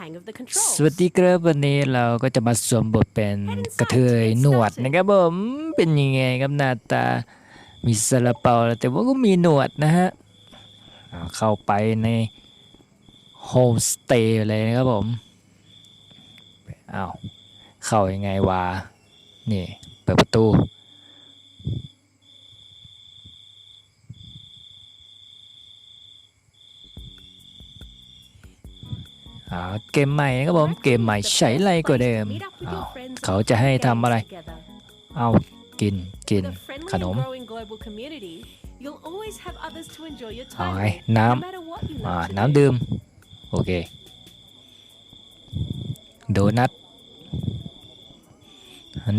hang of the ส controls. วัสดีครับวันนี้เราก็จะมาสวมบทเป็นกระเทยหนวดนะครับผมเป็นยังไงครับหน้าตา มีซาลาเปาแต่ว่าก็มีหนวดนะฮะอ่าเข้าไปในโฮมสเตย์เลยนะครับผมอ้าวเข้ายังไงวะนี่เปิดประตู อ่าเกมใหม่นะครับผม เกมใหม่ใช้ไรกว่าเดิม Meet up with อ้าว your friends เขาจะให้ทำอะไร together. เอากินกิน With a friendly ขนม and growing global community, you'll always have others to enjoy your เอา time ไง with, น้ no matter what you ำอ่า love to น้ำ do. ดื่ม โอเค โดนัท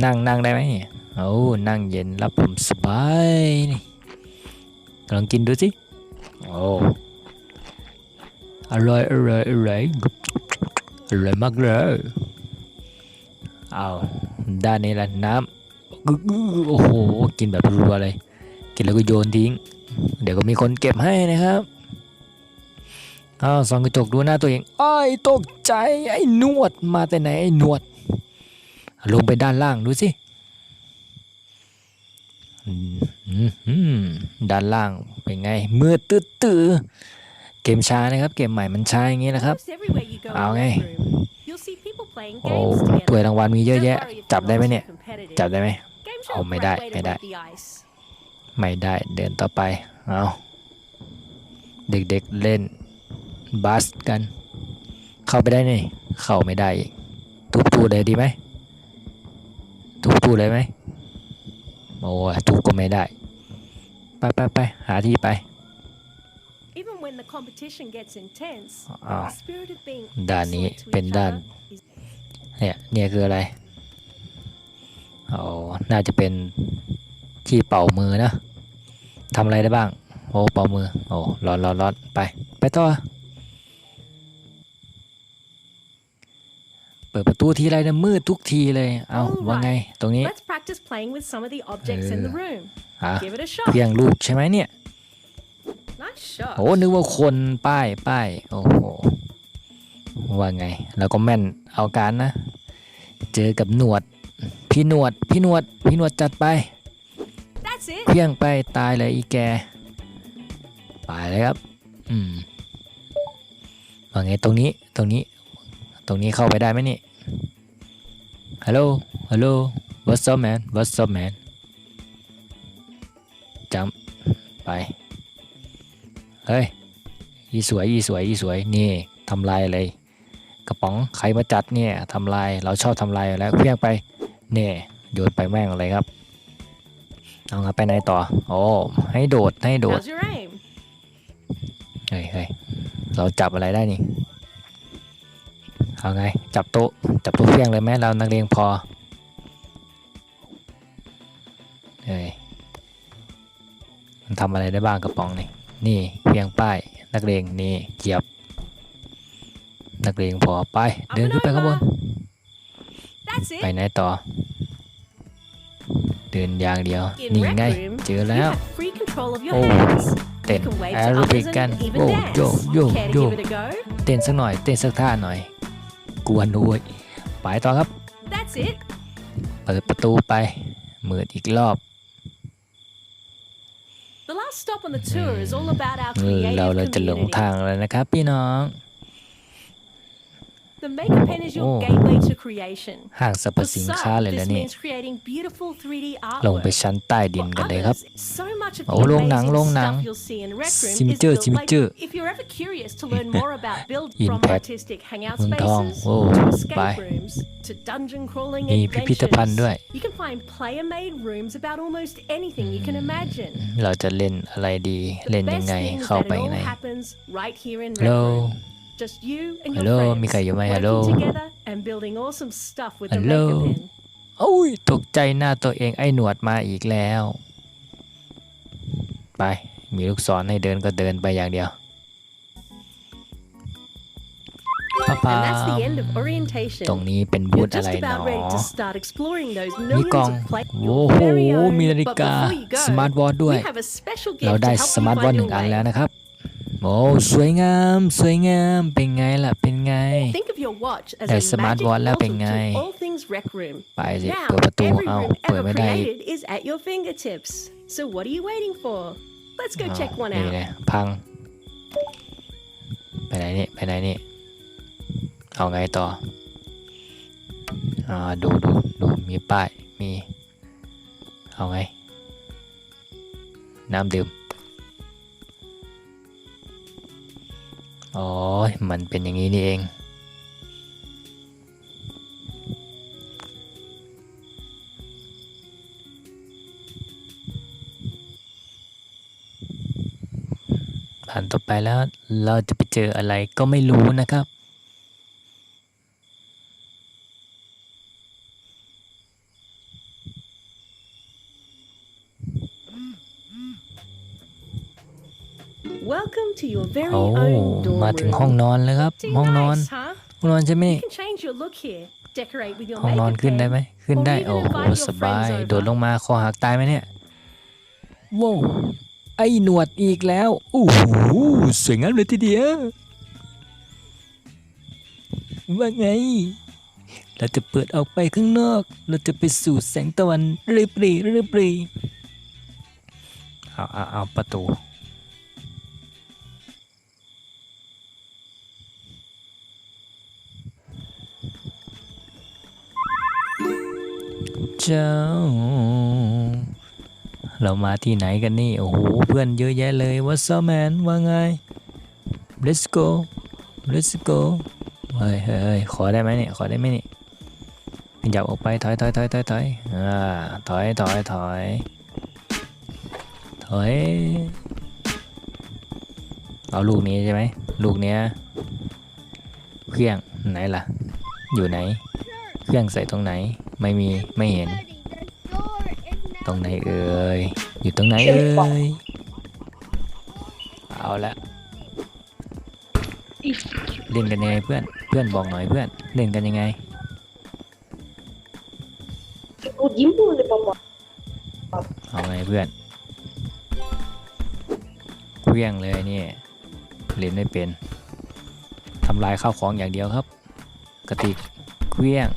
นั่งนั่งได้ไหมเนี่ยโอ้นั่งเย็นรับผมสบายนี่ลองกินดูสิ โอ้ อร่อยอร่อยอร่อย อร่อยมากเลยเอาด้านนี้แหละน้ำโอ้โห กินแบบรัวเลย กินแล้วก็โยนทิ้ง เดี๋ยวก็มีคนเก็บให้นะครับอ้าวส่องกระจกดูหน้าตัวเองอ้ายตกใจ ไอ้นวดมาแต่ไหนไอ้นวด ลงไปด้านล่างดูสิอืมด้านล่างเป็นไงมืดตื้อ เกมช้านะครับ เกมใหม่มันช้าอย่างนี้นะครับ Almost everywhere you go in เอา the ไง room, you'll see people playing โอ้ games ถ้วย together. รางวัลมีเยอะ Don't แยะ worry if จับ they're ได้ไหม not เนี่ย too competitive. จับได้ไหม Games เอา are a ไม่ great ได้ way to ไม่ได้ break the ice. ไม่ได้ เดินต่อไป เอาเด็กๆเล่นบาสกัน เข้าไปได้นี่ เข้าไม่ได้อีกทุบตู้เลยดีไหมทุบตู้เลยไหมโอ้ยทุบก็ไม่ได้ ไปไปไปหาที่ไป ด้านนี้ excellent to เป็น each ด้าน other is เนี่ย เนี่ยคืออะไรโอ้น่าจะเป็นที่เป่ามือนะทำอะไรได้บ้าง โอ้ เป่ามือ โอ้ ร้อนร้อนร้อนไป ไปต่อ เปิดประตูทีไรนะมืดทุกทีเลย เอาว่าไง ตรงนี้ Let's practice playing with some of the objects in the room. อะ Give it a shot. เพียงลูกใช่ไหมเนี่ย Nice shot. โอ้นึกว่าคนป้ายป้ายโอ้โหว่าไง แล้วก็แม่นเอาการนะ เจอกับหนวด พี่หนวด พี่หนวด พี่หนวดจัดไป That's it. เพียงไปตายเลยอีแกไปเลยครับ อืมว่าไงตรงนี้ตรงนี้ ตรงนี้เข้าไปได้ไหมนี่ฮัลโหลฮัลโหล what's up man what's up man จำไป เฮ้ยอีสวยอีสวยอีสวยนี่ทำลายอะไรกระป๋องใครมาจัดเนี่ยทำลายเราชอบทำลายอยู่แล้วเพียงไปเนี่ยโยนไปแม่งเลยครับเอางับไปไหนต่อโอ้ให้โดดให้โดด How's your aim? เฮ้ยเฮ้ยเราจับอะไรได้นี่เอาไงจับโต๊ะจับโต๊ะเพียงเลยไหมเรานักเรียนพอเฮ้ยมันทำอะไรได้บ้างกระป๋องนี่ นี่เพียงป้าย นักเรียนนี่เหยียบ นักเรียนพอไป เดินขึ้นไปข้างบน That's ไป it. ไหนต่อ เดินอย่างเดียว In นี่ Rec ไง Room, เจอ You แล้ว have free control of your Oh. hands. เต้น You can wave แอ to โรบิก others กัน and even โย dance. โยโย Care to โย give it a go? เต้นสักหน่อย เต้นสักท่าหน่อย กวนด้วยไปต่อครับ That's it. เปิดประตูไป มืดอีกรอบ The last stop on the tour is all about our เรา creative เราจะหลง community. ทางแล้วนะครับพี่น้อง The Maker Pen is your Oh. gateway to creation. ห้างสรรพ For สินค้า some, เลยแล้ว this นี่ means creating beautiful 3D ลงไป artwork. ชั้นใต้ดิน For กันเลยครับ others, so much of โอ้ the โรงหนัง amazing โรงหนัง stuff you'll see in Rec Room is ซิมเจอร์ built ซิม like เจอร์ if you're ever curious to learn more about build from Impact artistic hangout เมืองทอง spaces โอ้ to ไป escape rooms to dungeon crawling มีพิพิธภัณฑ์ด้วย adventures. You can find player-made rooms about almost anything you can imagine. เราจะเล่นอะไรดี เล่น The ยัง best ไง thing is เข้า that ไป it ไหน all happens right here in Rec ฮัลโหล Room. Just you and your Hello, friends มีใครอยู่ไหม working Hello together and building awesome stuff with the Hello Maker Pen. โอ้ยตกใจหน้าตัวเองไอ้หนวดมาอีกแล้ว ไป มีลูกศรให้เดินก็เดินไปอย่างเดียวป้าป้า And that's the end of orientation. ตรงนี้เป็นบูธ You're อะไร just หน about อ ready to start exploring those มี millions กล่อง of play โอ้ your โห very own. มีนาฬิ But กา before you go, สมาร์ทวอทด้วย we have a special เรา gift ได้ to help สมาร์ท you วอท find หนึ่ your งอันแล้ว way. นะครับ โอ้สวยงาม สวยงามเป็นไงล่ะ เป็นไง Think of your watch as There's a smart magic watch แล้ว portal เป็นไง to all things rec room. ไปสิ Now, เปิดประตู every เอา room เปิด ever ไม่ได้อีก created is at your fingertips. So what are you waiting for? Let's go อ้าว check one นี่ out. เลยพัง ไปไหนนี่ ไปไหนนี่ เอาไงต่อ อ่า ดูดูดูมีป้าย มี เอาไง น้ำดื่ม อ๋อ มันเป็นอย่างนี้นี่เอง ผ่านต่อไปแล้วเราจะไปเจออะไรก็ไม่รู้นะครับ Welcome to your very โอ้ own dorm มาถึงห้อง room. นอนแล้วครับ Pretty ห้องนอน nice, huh? ห้องนอนใช่ไหม You can change your look here. Decorate with your ห้องนอน makeup ขึ้นได้ไหม pen. ขึ้นได้ Or even โอ้โห invite your สบาย friends over. โดดลงมาคอหักตายไหมเนี่ยว้าวไอ้หนวดอีกแล้วโอ้โหสวยงามเลยทีเดียวว่าไง เราจะเปิดออกไปข้างนอก เราจะไปสู่แสงตะวันรีบรีรีบรีเอาเอาเอาประตู เจ้า เรามาที่ไหนกันนี่ โอ้โห เพื่อนเยอะแยะเลยวัสแมนว่าไง let's go let's go เฮ้ยเฮ้ยเฮ้ยขอได้ไหมเนี่ย ขอได้ไหมเนี่ยขยับออกไป ถอยถอยถอยถอยถอยอ่า ถอยถอยถอยถอย เอาลูกนี้ใช่ไหม ลูกเนี้ย เครื่องไหนล่ะ อยู่ไหน เครื่องใส่ตรงไหน ไม่มีไม่เห็น ตรงไหนเอ่ยอยู่ตรงไหนเอ่ยเอาละเล่นกันยังไงเพื่อนเพื่อนบอกหน่อยเพื่อนเล่นกันยังไง O Dimple de Papá. เอาไงเพื่อนเคลี้ยงเลยเนี่ยเล่นไม่เป็นทำลายข้าวของอย่างเดียวครับ กระติกเคลี้ยง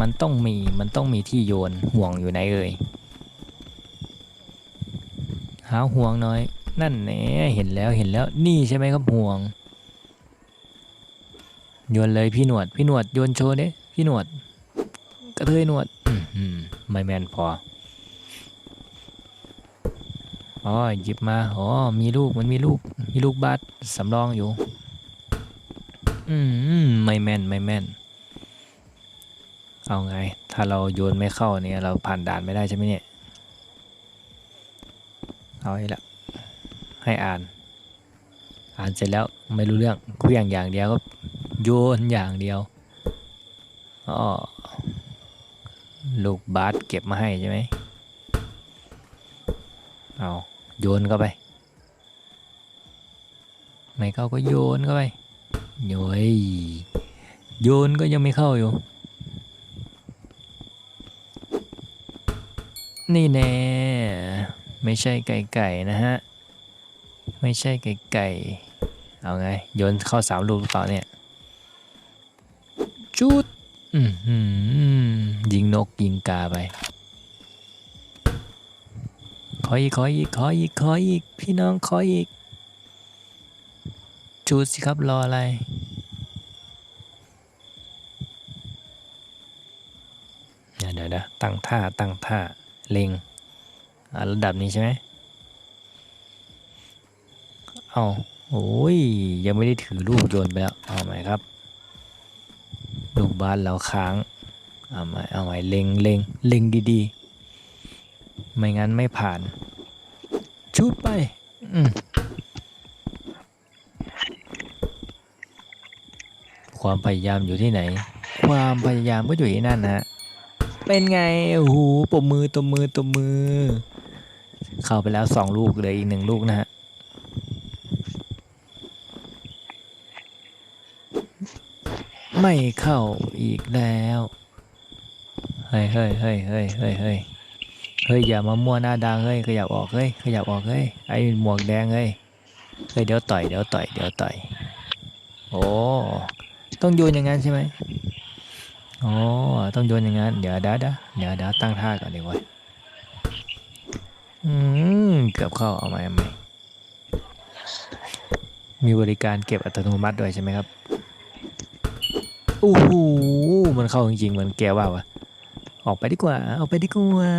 มันต้องมีมันต้องมีที่โยนห่วงอยู่ไหนเอ่ยหาห่วงหน่อย นั่นแหละเห็นแล้วเห็นแล้วนี่ใช่ไหมครับห่วง โยนเลยพี่หนวด พี่หนวดโยนโชว์ดิพี่หนวด กระเทยหนวดไม่แมนพออ๋อหยิบมาอ๋อมีลูกมันมีลูกมีลูกบาสสำรองอยู่ อืมไม่แม่นไม่แม่น เอาไง ถ้าเราโยนไม่เข้าเนี่ยเราผ่านด่านไม่ได้ใช่ไหมเนี่ย เอาให้ละ ให้อ่าน อ่านเสร็จแล้วไม่รู้เรื่องเครื่องอย่างเดียวก็โยนอย่างเดียวอ๋อลูกบาสเก็บมาให้ใช่ไหมเอาโยนเข้าไป ไม่เข้าก็โยนเข้าไปโยยโยนก็ยังไม่เข้าอยู่ นี่แน่ไม่ใช่ไก่ไก่นะฮะ ไม่ใช่ไก่ไก่ เอาไงโยนเข้าสามลูกหรือเปล่าเนี่ยจุดยิงนกยิงกาไป ขออีกขออีกขออีกขออีก พี่น้องขออีกจุดสิครับรออะไรเดี๋ยวเดี๋ยวเดี๋ยวตั้งท่าตั้งท่า เล็งอ่าระดับนี้ใช่ไหมเอาโอ้ย ยังไม่ได้ถือลูกโยนไปแล้ว เอาใหม่ครับ ลูกบ้านเราค้าง เอาใหม่เอาใหม่เล็งเล็งเล็งดีๆ ไม่งั้นไม่ผ่าน ชุดไป อืความพยายามอยู่ที่ไหน ความพยายามก็อยู่ที่นั่นนะฮะ เป็นไง โอ้โหปมมือตบมือตบมือ เข้าไปแล้วสองลูกเหลยอีกหนึ่งลูกนะฮะ ไม่เข้าอีกแล้ว เฮ้ยเฮ้ยเฮ้ยเฮ้ยเฮ้ยเฮ้ยเฮ้ยอย่ามามั่วหน้าดังเฮ้ยขยับออกเฮ้ยขยับออกเฮ้ยไอ้หมวกแดงเฮ้ยเฮ้ยเดี๋ยวต่อยเดี๋ยวต่อยเดี๋ยวต่อย โอ้ต้องโยนอย่างนั้นใช่ไหม อ๋อต้องโยนอย่างนั้น เดี๋ยวเดี๋ยวเดี๋ยวเดี๋ยวดี๋ยวตั้งท่าก่อนดีกว่าอืมเกือบเข้าเอาไหมเอาไหมมีบริการเก็บอัตโนมัติด้วยใช่ไหมครับโอ้โหมันเข้าจริงๆเหมือนแกว่าวะออกไปดีกว่าออกไปดีกว่า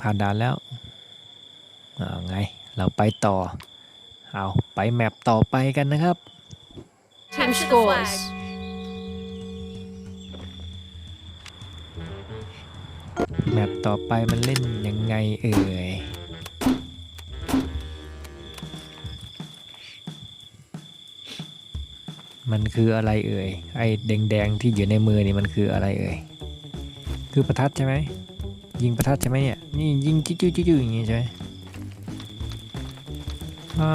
ผ่านด่านแล้วเอาไงเราไปต่อ เอาไปแมปต่อไปกันนะครับ Team scores. แมปต่อไปมันเล่นยังไงเอ่ย มันคืออะไรเอ่ย ไอ้แดงๆที่อยู่ในมือนี่มันคืออะไรเอ่ย คือประทัดใช่ไหม ยิงประทัดใช่ไหมเนี่ย นี่ยิงจิ้วจิ้วอย่างงี้ใช่ไหมอ่า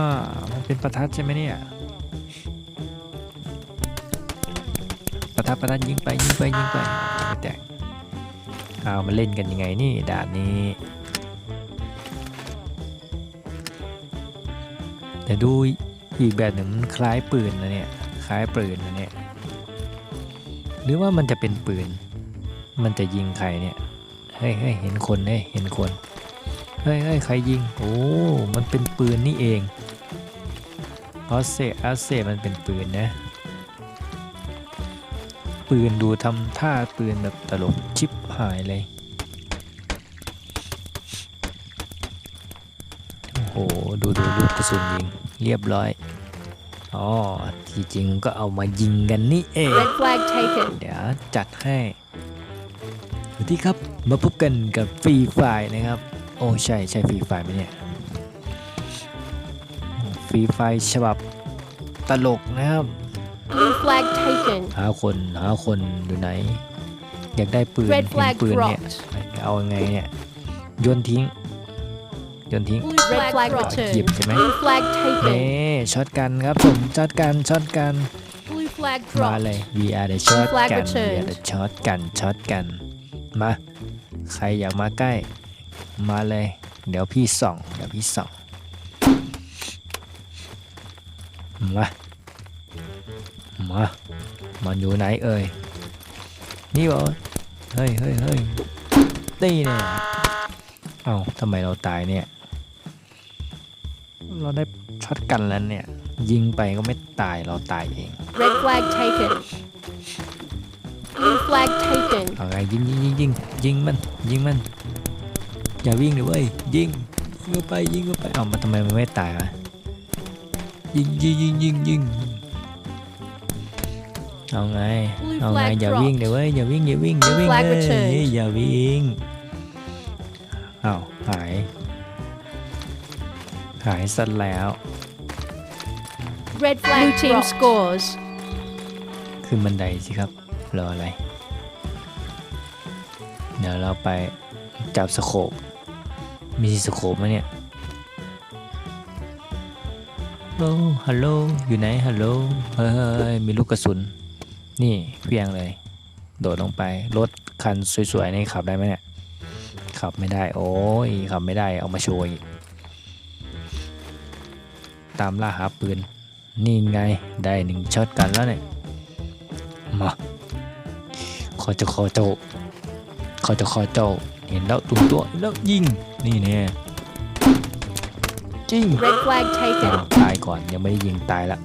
มันเป็นประทัดใช่ไหมเนี่ย ประทัดประทัดยิงไปยิงไปยิงไปไม่แตกเอามาเล่นกันยังไงนี่ด่านนี้แต่ดูอีกแบบหนึ่งมันคล้ายปืนนะเนี่ยคล้ายปืนนะเนี่ยหรือว่ามันจะเป็นปืน มันจะยิงใครเนี่ยเฮ้ยเฮ้ยเห็นคนเฮ้ยเห็นคนเฮ้ยเฮ้ยใครยิงโอ้มันเป็นปืนนี่เองออสเซออสเซมันเป็นปืนนะ ปืนดูทำท่าปืนแบบตลกชิปหายเลย โอ้โห ดูดูลูกกระสุนยิง เรียบร้อย อ๋อ ที่จริงก็เอามายิงกันนี่เอง Red flag taken. เดี๋ยวจัดให้สวัสดีครับ มาพบกันกับฟรีไฟนะครับ โอ้ใช่ใช่ฟรีไฟไหมเนี่ยฟรีไฟฉบับตลกนะครับ Blue flag taken. หาคนหาคนอยู่ไหน อยากได้ปืน Red เห็น flag ปืนเนี่ย dropped. เอายังไงเนี่ยโยนทิ้งโยนทิ้ง Blue red flag หยิบ returned. ใช่ไหม Blue flag เอ๊ taken. ช็อตกันครับผมช็อตกันช็อตกัน Blue flag มาเล dropped. ย we are the shot flag กัน we returned. are the shot กันช็อตกัน มา ใครอยากมาใกล้ มาเลย เดี๋ยวพี่ส่อง เดี๋ยวพี่ส่อง มา มามันอยู่ไหนเอ่ย นี่บอเฮ้ยเฮ้ยเฮ้ยตีเนี่ยเอ้าทำไมเราตายเนี่ย เราได้ช็อตกันแล้วเนี่ย ยิงไปก็ไม่ตายเราตายเอง Red flag taken. Blue flag taken. เอาไงยิงยิงยิงยิงยิงมันยิงมัน อย่าวิ่งเลยเว้ยยิงยิงเข้าไปยิงเข้าไปเอ้ามันทำไมมันไม่ตายวะยิงยิงยิงยิงยิง เอาไง Blue เอาไง flag อย่าวิ่ง dropped. เดี๋ยวเว้ย อย่าวิ่ง อย่าวิ่ง อย่าวิ่ง Blue flag เลย returned. อย่าวิ่งอ้าวหาย หายซะแล้ว Red flag Blue team scores. ขึ้นบันไดสิครับ รออะไร เดี๋ยวเราไปจับสโคปมีสโคปไหมเนี่ยโอ้ฮัลโหลอยู่ไหนฮัลโหลเฮ้ยเฮ้ยมีลูกกระสุน นี่เพียงเลย โดดลงไป รถคันสวยๆนี่ขับได้ไหมเนี่ย ขับไม่ได้ โอ้ย ขับไม่ได้ เอามาโชว์อีก ตามล่าหาปืน นี่ไง ได้หนึ่งช็อตกันแล้วเนี่ย มาขอจะขอเจ้าขอจะขอเจ้าเห็นแล้วตุ้มตัวเห็นแล้วยิง นี่เนี่ยจริง Red flag อ้า taken. วตายก่อนยังไม่ได้ยิงตายละ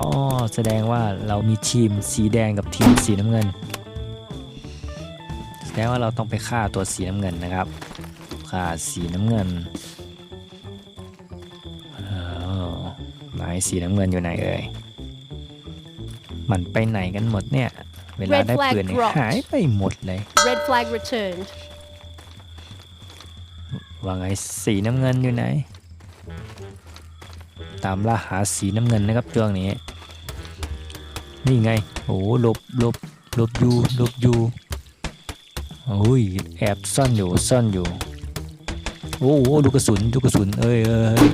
อ๋อแสดงว่าเรามีทีมสีแดงกับทีมสีน้ำเงิน แสดงว่าเราต้องไปฆ่าตัวสีน้ำเงินนะครับฆ่าสีน้ำเงินอ้าวไหนสีน้ำเงินอยู่ไหนเอ่ยมันไปไหนกันหมดเนี่ย เวลา Red ได้ flag ปืนเนี่ย dropped หายไปหมดเลย Red flag returned. ว่าไงสีน้ำเงินอยู่ไหน ตามล่าหาสีน้ำเงินนะครับช่วงนี้ นี่ไงโอ้หลบหลบหลบอยู่หลบอยู่โอ้ยแอบซ่อนอยู่ซ่อนอยู่โอ้โหลูกกระสุนลูกกระสุนเอ้ยเอ้ย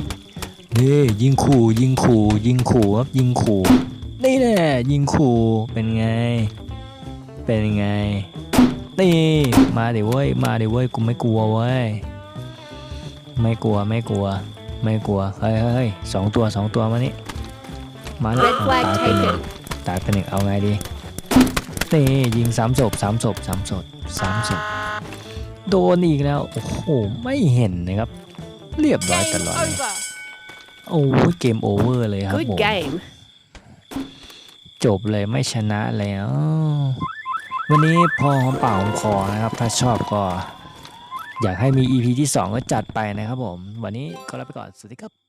นี่ยิงขู่ยิงขู่ยิงขู่ครับยิงขู่นี่แหละยิงขู่เป็นไง เป็นไงนี่มาเดิเว้ยมาเดิเว้ยกูไม่กลัวเว้ยไม่กลัวไม่กลัว ไม่กลัวเฮ้ยเฮ้ยเฮ้ยสองตัวสองตัวมานี่ มานี่ Red flag ตายไปหนึ่ง taken. ตายไปหนึ่งเอาไงดี นี่ยิงสามศพสามศพสามศพสามศพโดนอีกแล้ว โอ้โห ไม่เห็นนะครับ เรียบร้อยตลอดเลย over. โอ้ยเกมโอเวอร์เลยครับ Good ผม game. จบเลยไม่ชนะแล้ว วันนี้พอหอมปากหอมคอนะครับ ถ้าชอบก็ อยากให้มี EP ที่ 2 ก็จัดไปนะครับผม วันนี้ก็ลาไปก่อน สวัสดีครับ